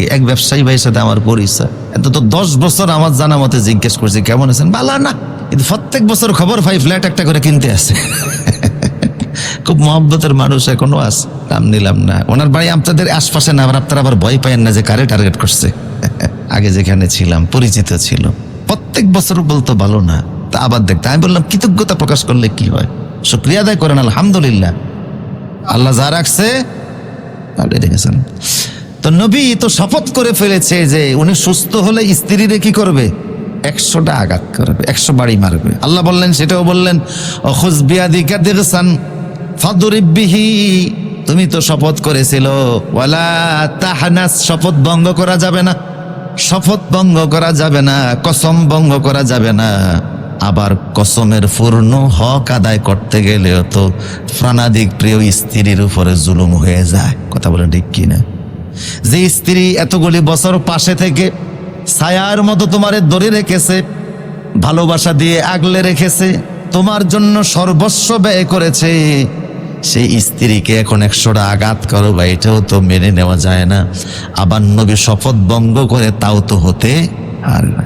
এক ব্যবসায়ী ভাইয়ের সাথে আমার পরিচয়? এত তো দশ বছর আমার জানা মতে জিজ্ঞেস করছে, কেমন আছেন? বালা না। কিন্তু প্রত্যেক বছর খবর পাই, ফ্ল্যাট একটা করে কিনতে আসে। খুব মহব্বতের মানুষ এখনও আছে। নাম নিলাম না। ওনার বাড়ি আপনাদের আশপাশে না, আবার আপনারা আবার ভয় পায়েন না যে কারে টার্গেট করছে। আগে যেখানে ছিলাম, পরিচিত ছিল। প্রত্যেক বছর বলতো, ভালো না। তা আবার দেখতে আমি বললাম, কৃতজ্ঞতা প্রকাশ করলে কি হয়? শুক্রিয়া আদায় করেন, আলহামদুলিল্লাহ। আল্লাহ যা রাখছে আপনি দেখেছেন তো নবী তো শপথ করে ফেলেছে যে উনি সুস্থ হলে স্ত্রীরে কি করবে? একশোটা আঘাত করবে, একশো বাড়ি মারবে। আল্লাহ বললেন, সেটাও বললেন, অখুজ ফাদুরিবিহি তুমি তো শপথ করেছিল, ওয়ালা তাহানাস, শপথ ভঙ্গ করা যাবে না। শপথ ভঙ্গ করা যাবে না, কসম ভঙ্গ করা যাবে না। আবার কসমের পূর্ণ হক আদায় করতে গেলেও তো প্রাণাদিক প্রিয় স্ত্রীর উপরে জুলুম হয়ে যায়। কথা বলে ঠিক কিনা? যে স্ত্রী এতগুলি বছর পাশে থেকে ছায়ার মতো তোমারে ধরে রেখেছে, ভালোবাসা দিয়ে আগলে রেখেছে, তোমার জন্য সর্বস্ব ব্যয় করেছে, সেই স্ত্রীকে এখন একশোটা আঘাত করো বা এটাও তো মেনে নেওয়া যায় না। আবার নবী শপথ ভঙ্গ করে তাও তো হতে আর